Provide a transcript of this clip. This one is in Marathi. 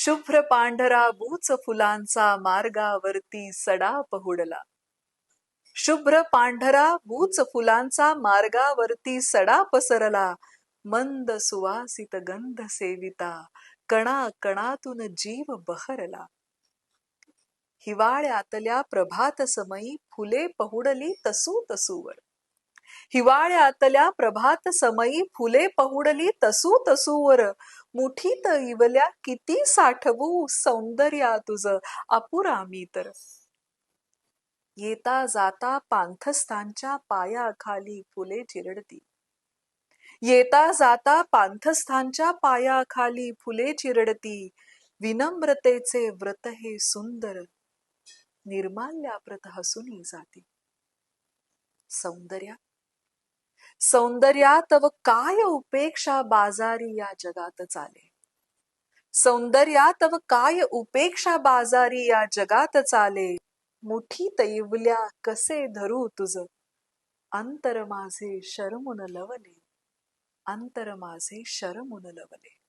शुभ्र पांढरा बूच फुलांचा मार्गावरती सडा पहुडला. शुभ्र पांढरा बूच फुलांचा मार्गावरती सडा पसरला. मंद सुवासित गंध सेविता कणा कणातून जीव बहरला. हिवाळ्यातल्या प्रभात समयी फुले पहुडली तसू तसूवर. हिवाळ्यातल्या प्रभात समयी फुले पहुडली तसू तसूवर मुठीत इवल्या किती साठवू सौंदर्या तुझ अपुरा मी तर. येता जाता पांथस्थांच्या पायाखाली फुले चिरडती. येता जाता पांथस्थांच्या पायाखाली फुले चिरडती. विनम्रतेचे व्रत हे सुंदर निर्माल्याप्रत हसुनी जाती. सौंदर्या सौंदर्या तव काय उपेक्षा बाजारी या जगात चाले? सौंदर्या तव काय उपेक्षा बाजारी या जगात चाले? मुठी तैवल्या कसे धरू तुझ? अंतर माझे शरमुन लवले अंतर माझे शरमुन लवले.